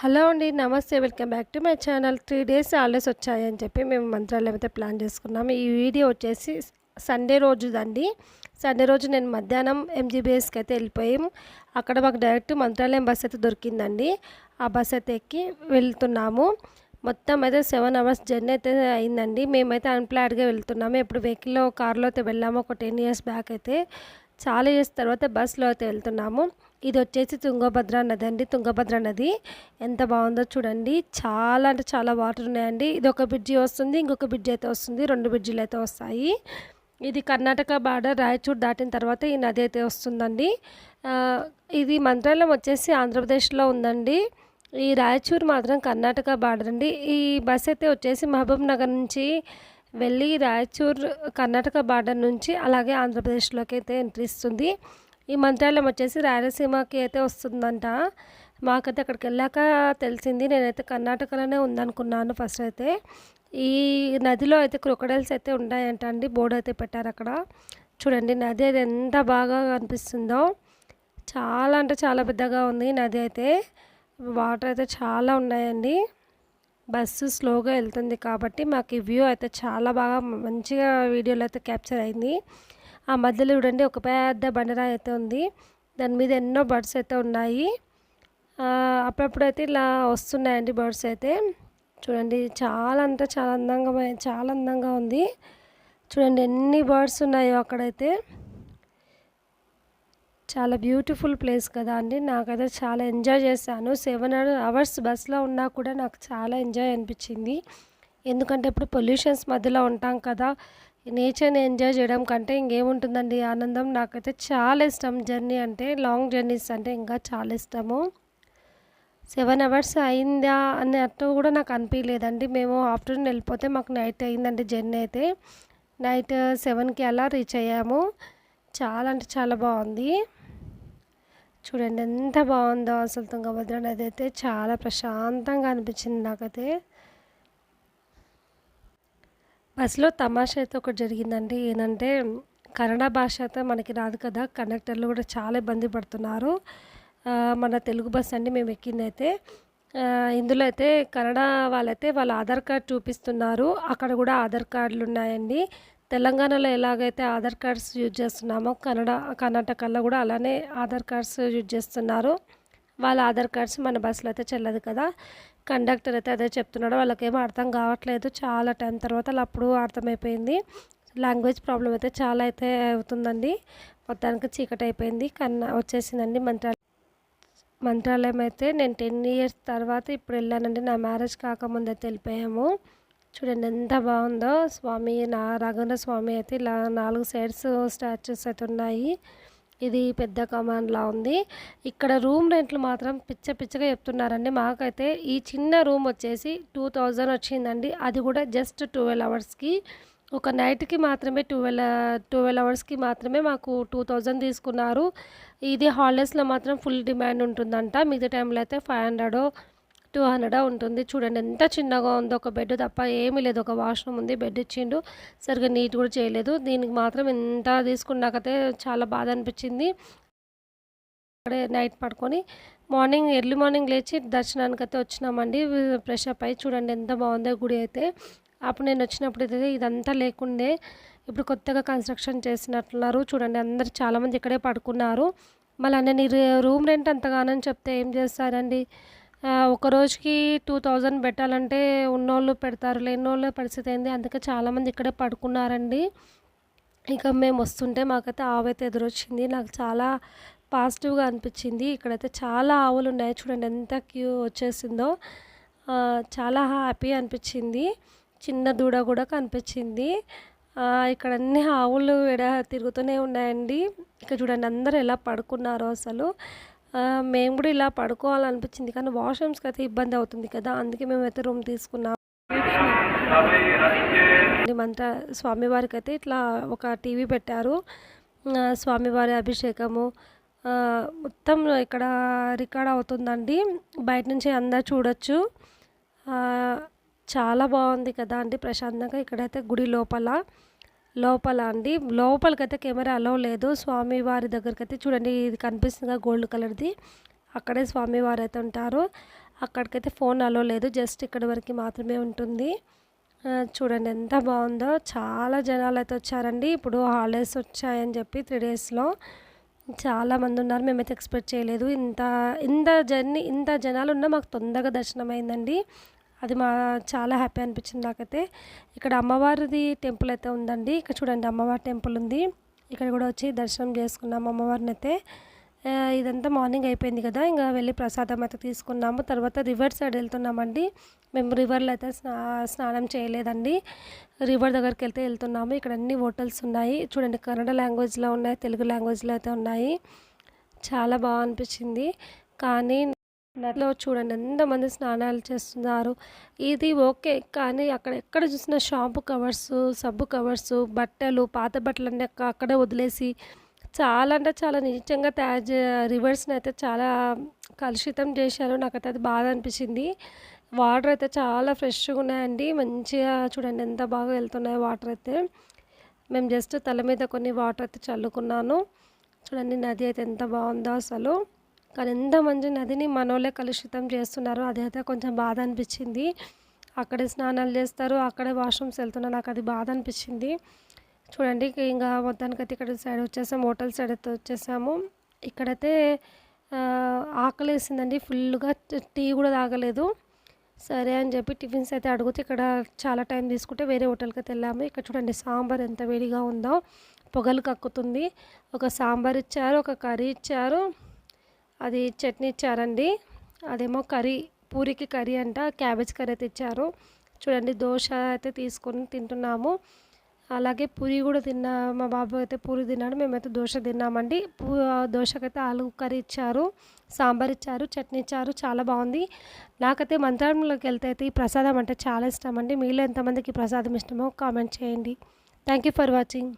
Hello అండి నమస్తే welcome back to my channel. Three days holidays వచ్చాయని చెప్పి మేము మంత్రాలయం అయితే ప్లాన్ చేసుకున్నాము. ఈ వీడియో వచ్చేసి సండే రోజుదండి. సండే రోజు నేను మధ్యాహ్నం ఎంజీబీఎస్కి అయితే వెళ్ళిపోయాం అక్కడ మాకు డైరెక్ట్ మంత్రాలయం బస్ అయితే దొరికిందండి. ఆ బస్ అయితే ఎక్కి వెళ్తున్నాము. మొత్తం అయితే సెవెన్ అవర్స్ జర్నీ అయితే అయిందండి. మేమైతే అన్ప్లాన్డ్గా వెళ్తున్నాము. ఎప్పుడు వెహికల్లో కార్లో అయితే వెళ్ళాము. ఒక టెన్ ఇయర్స్ బ్యాక్ అయితే. చాలా ఇయర్స్ తర్వాత బస్సులో అయితే వెళ్తున్నాము. ఇది వచ్చేసి తుంగభద్ర నది అండి. తుంగభద్ర నది ఎంత బాగుందో చూడండి. చాలా అంటే చాలా వాటర్ ఉన్నాయండి. ఇది ఒక బ్రిడ్జి వస్తుంది ఇంకొక బ్రిడ్జి అయితే వస్తుంది. రెండు బ్రిడ్జిలు అయితే వస్తాయి. ఇది కర్ణాటక బార్డర్ రాయచూర్ దాటిన తర్వాత ఈ నది అయితే వస్తుందండి. ఇది మంత్రాలయం వచ్చేసి ఆంధ్రప్రదేశ్లో ఉందండి. ఈ రాయచూర్ మాత్రం కర్ణాటక బార్డర్ అండి. ఈ బస్ అయితే వచ్చేసి మహబూబ్ నగర్ నుంచి వెళ్ళి రాయచూర్ కర్ణాటక బార్డర్ నుంచి అలాగే ఆంధ్రప్రదేశ్లోకి అయితే ఎంట్రీ ఇస్తుంది. ఈ మంత్రాలయం వచ్చేసి రాయలసీమకి అయితే వస్తుందంట. మాకైతే అక్కడికి వెళ్ళాక తెలిసింది. నేనైతే కర్ణాటకలోనే ఉందనుకున్నాను ఫస్ట్ అయితే. ఈ నదిలో అయితే క్రొకడైల్స్ అయితే ఉన్నాయంట అండి. బోర్డు అయితే పెట్టారు అక్కడ. చూడండి నది అయితే ఎంత బాగా కనిపిస్తుందో. చాలా అంటే చాలా పెద్దగా ఉంది నది అయితే. వాటర్ అయితే చాలా ఉన్నాయండి. బస్సు స్లోగా వెళ్తుంది కాబట్టి మాకు ఈ వ్యూ అయితే చాలా బాగా మంచిగా వీడియోలో అయితే క్యాప్చర్ అయింది. ఆ మధ్యలో చూడండి ఒక పెద్ద బండరాయి అయితే ఉంది. దాని మీద ఎన్నో బర్డ్స్ అయితే ఉన్నాయి. అప్పుడప్పుడు అయితే ఇలా వస్తున్నాయండి బర్డ్స్ అయితే. చూడండి చాలా అంటే చాలా అందంగా చాలా అందంగా ఉంది. చూడండి ఎన్ని బర్డ్స్ ఉన్నాయో అక్కడైతే. చాలా బ్యూటిఫుల్ ప్లేస్ కదా అండి. నాకైతే చాలా ఎంజాయ్ చేశాను. సెవెన్ అవర్స్ బస్లో ఉన్నా కూడా నాకు చాలా ఎంజాయ్ అనిపించింది. ఎందుకంటే ఇప్పుడు పొల్యూషన్స్ మధ్యలో ఉంటాం కదా నేచర్ని ఎంజాయ్ చేయడం కంటే ఇంకేముంటుందండి? ఆనందం నాకైతే చాలా ఇష్టం. జర్నీ అంటే లాంగ్ జర్నీస్ అంటే ఇంకా చాలా ఇష్టము. సెవెన్ అవర్స్ అయిందా అన్నట్టు కూడా నాకు అనిపించలేదండి మేము ఆఫ్టర్నూన్ వెళ్ళిపోతే మాకు నైట్ అయిందండి జర్నీ అయితే. నైట్ సెవెన్కి అలా రీచ్ అయ్యాము. చాలా అంటే చాలా బాగుంది. చూడండి ఎంత బాగుందో అసలు తుంగభద్ర నది అయితే. చాలా ప్రశాంతంగా అనిపించింది నాకైతే. బస్సులో తమాషా అయితే ఒకటి జరిగిందండి. ఏంటంటే కన్నడ భాష అయితే మనకి రాదు కదా కండక్టర్లు కూడా చాలా ఇబ్బంది పడుతున్నారు. మన తెలుగు బస్ అండి మేము ఎక్కింది అయితే. ఇందులో అయితే కన్నడ వాళ్ళైతే వాళ్ళ ఆధార్ కార్డ్ చూపిస్తున్నారు. అక్కడ కూడా ఆధార్ కార్డులు ఉన్నాయండి. తెలంగాణలో ఎలాగైతే ఆధార్ కార్డ్స్ యూజ్ చేస్తున్నామో కన్నడ కర్ణాటకలో కూడా అలానే ఆధార్ కార్డ్స్ యూజ్ చేస్తున్నారు. వాళ్ళ ఆధార్ కార్డ్స్ మన బస్సులో అయితే చెల్లదు కదా. కండక్టర్ అయితే అదే చెప్తున్నాడు. వాళ్ళకేమో అర్థం కావట్లేదు. చాలా టైం తర్వాత అలా అప్పుడు అర్థమైపోయింది. లాంగ్వేజ్ ప్రాబ్లం అయితే చాలా అయితే అవుతుందండి. మొత్తానికి చీకటి అయిపోయింది. కన్నా వచ్చేసిందండి మంత్రాలయం మంత్రాలయం అయితే నేను టెన్ ఇయర్స్ తర్వాత ఇప్పుడు వెళ్ళానండి. నా మ్యారేజ్ కాకముందే తెలిపాము. చూడండి ఎంత బాగుందో స్వామి నా రాఘవేంద్ర స్వామి అయితే ఇలా నాలుగు సైడ్స్ స్టాచ్యూస్ అయితే ఉన్నాయి. ఇది పెద్ద కమాండ్లా ఉంది. ఇక్కడ రూమ్ రెంట్లు మాత్రం పిచ్చ పిచ్చగా చెప్తున్నారండి. మాకైతే ఈ చిన్న రూమ్ వచ్చేసి టూ థౌజండ్ వచ్చిందండి. అది కూడా జస్ట్ ట్వెల్వ్ అవర్స్కి ఒక నైట్కి మాత్రమే ట్వెల్వ్ ట్వెల్వ్ అవర్స్కి మాత్రమే మాకు టూ థౌజండ్ తీసుకున్నారు. ఇది హాలిడేస్లో మాత్రం ఫుల్ డిమాండ్ ఉంటుందంట. మిగతా టైంలో అయితే ఫైవ్ హండ్రెడ్ టూ హండ్రెడ్ ఉంటుంది. చూడండి ఎంత చిన్నగా ఉందో ఒక బెడ్ తప్ప ఏమీ లేదు. ఒక వాష్రూమ్ ఉంది బెడ్ ఇచ్చిండు. సరిగ్గా నీట్ కూడా చేయలేదు. దీనికి మాత్రం ఎంత తీసుకున్నాకైతే చాలా బాధ అనిపించింది. అక్కడే నైట్ పడుకొని మార్నింగ్ ఎర్లీ మార్నింగ్ లేచి దర్శనానికి అయితే వచ్చినామండి. ఫ్రెష్ అప్ అయ్యి చూడండి ఎంత బాగుందో గుడి అయితే. అప్పుడు నేను వచ్చినప్పుడు అయితే ఇదంతా లేకుండే ఇప్పుడు కొత్తగా కన్స్ట్రక్షన్ చేసినట్లున్నారు చూడండి అందరు చాలామంది ఇక్కడే పడుకున్నారు. మళ్ళీ నేను రూమ్ రెంట్ అంతగానని చెప్తే ఏం చేస్తారండి? ఒక రోజుకి టూ థౌజండ్ పెట్టాలంటే ఉన్నోళ్ళు పెడతారు లేనోళ్ళ పరిస్థితి ఏంది? అందుకే చాలామంది ఇక్కడే పడుకున్నారండి. ఇక మేము వస్తుంటే మాకైతే ఆవైతే అయితే ఎదురొచ్చింది. నాకు చాలా పాజిటివ్గా అనిపించింది. ఇక్కడైతే చాలా ఆవులు ఉన్నాయి. చూడండి ఎంత క్యూ వచ్చేసిందో. చాలా హ్యాపీ అనిపించింది. చిన్న దూడ కూడా కనిపించింది. ఇక్కడ అన్ని ఆవులు ఎడ తిరుగుతూనే ఉన్నాయండి. ఇక్కడ చూడండి అందరూ ఎలా పడుకున్నారో అసలు. మేము కూడా ఇలా పడుకోవాలనిపించింది కానీ వాష్రూమ్స్కి అయితే ఇబ్బంది అవుతుంది కదా అందుకే మేమైతే రూమ్ తీసుకున్నాం. మంత్ర స్వామివారికి అయితే ఇట్లా ఒక టీవీ పెట్టారు. స్వామివారి అభిషేకము మొత్తం ఇక్కడ రికార్డ్ అవుతుందండి. బయట నుంచి అందరు చూడొచ్చు. చాలా బాగుంది కదా అండి ప్రశాంతంగా ఇక్కడైతే గుడి లోపల. లోపల అండి. లోపలికైతే కెమెరా అలో లేదు. స్వామివారి దగ్గరికి అయితే చూడండి ఇది కనిపిస్తుంది గోల్డ్ కలర్ది. అక్కడే స్వామివారు అయితే ఉంటారు. అక్కడికైతే ఫోన్ అలో లేదు. జస్ట్ ఇక్కడ వరకు మాత్రమే ఉంటుంది. చూడండి ఎంత బాగుందో. చాలా జనాలు అయితే వచ్చారండి. ఇప్పుడు హాలిడేస్ వచ్చాయని చెప్పి త్రీ డేస్లో చాలా మంది ఉన్నారు. మేమైతే ఎక్స్పెక్ట్ చేయలేదు. ఇంత ఇంత జర్నీ ఇంత జనాలు ఉన్నా మాకు తొందరగా దర్శనం అయిందండి అది మా చాలా హ్యాపీ అనిపించింది నాకైతే. ఇక్కడ అమ్మవారిది టెంపుల్ అయితే ఉందండి. ఇక్కడ చూడండి అమ్మవారి టెంపుల్ ఉంది. ఇక్కడ కూడా వచ్చి దర్శనం చేసుకున్నాం అమ్మవారిని అయితే. ఇదంతా మార్నింగ్ అయిపోయింది కదా. ఇంకా వెళ్ళి ప్రసాదం అయితే తీసుకున్నాము. తర్వాత రివర్ సైడ్ వెళ్తున్నామండి. మేము రివర్లో అయితే స్నా స్నానం చేయలేదండి. రివర్ దగ్గరికి వెళ్తే వెళ్తున్నాము. ఇక్కడ అన్ని హోటల్స్ ఉన్నాయి. చూడండి కన్నడ లాంగ్వేజ్లో ఉన్నాయి తెలుగు లాంగ్వేజ్లో అయితే ఉన్నాయి. చాలా బాగా అనిపించింది. కానీ నదిలో చూడండి ఎంతమంది స్నానాలు చేస్తున్నారు. ఇది ఓకే కానీ అక్కడ ఎక్కడ చూసిన షాంపూ కవర్స్ సబ్బు కవర్స్ బట్టలు పాత బట్టలు అన్నీ అక్కడే వదిలేసి చాలా అంటే చాలా నిజంగా తయారు చే రివర్స్ని అయితే చాలా కలుషితం చేశారు. నాకైతే అది బాధ అనిపించింది. వాటర్ అయితే చాలా ఫ్రెష్గా ఉన్నాయండి. మంచిగా చూడండి ఎంత బాగా వెళ్తున్నాయి వాటర్ అయితే. మేము జస్ట్ తల మీద కొన్ని వాటర్ అయితే చల్లుకున్నాను. చూడండి నది అయితే ఎంత బాగుందో అసలు. కానీ ఎంత మంచి నదిని మనోళ్ళే కలుషితం చేస్తున్నారు అదైతే కొంచెం బాధ అనిపించింది. అక్కడే స్నానాలు చేస్తారు అక్కడే వాష్రూమ్స్ వెళ్తున్నారు. నాకు అది బాధ అనిపించింది. చూడండి ఇంకా మొత్తానికైతే ఇక్కడ సైడ్ వచ్చేసాము హోటల్ సైడ్ అయితే వచ్చేసాము. ఇక్కడైతే ఆకలి వేసిందండి ఫుల్గా టీ కూడా తాగలేదు. సరే అని చెప్పి టిఫిన్స్ అయితే అడిగితే ఇక్కడ చాలా టైం తీసుకుంటే వేరే హోటల్కి అయితే వెళ్ళాము. ఇక్కడ చూడండి సాంబార్ ఎంత వేడిగా ఉందో. పొగలు కక్కుతుంది. ఒక సాంబార్ ఇచ్చారు ఒక కర్రీ ఇచ్చారు. అది చట్నీ ఇచ్చారండి. అదేమో కర్రీ పూరికి కర్రీ అంట క్యాబేజ్ కర్రీ అయితే ఇచ్చారు. చూడండి దోశ అయితే తీసుకొని తింటున్నాము. అలాగే పూరి కూడా తిన్నా మా బాబు అయితే పూరి తిన్నాడు మేమైతే దోశ తిన్నామండి. పూ దోశకైతే ఆలు కర్రీ ఇచ్చారు సాంబార్ ఇచ్చారు చట్నీ ఇచ్చారు చాలా బాగుంది. నాకైతే మంత్రాలయంలోకి వెళ్తే అయితే ఈ ప్రసాదం అంటే చాలా ఇష్టం అండి. మీలో ఎంతమందికి ప్రసాదం ఇష్టమో కామెంట్ చేయండి. Thank you for watching.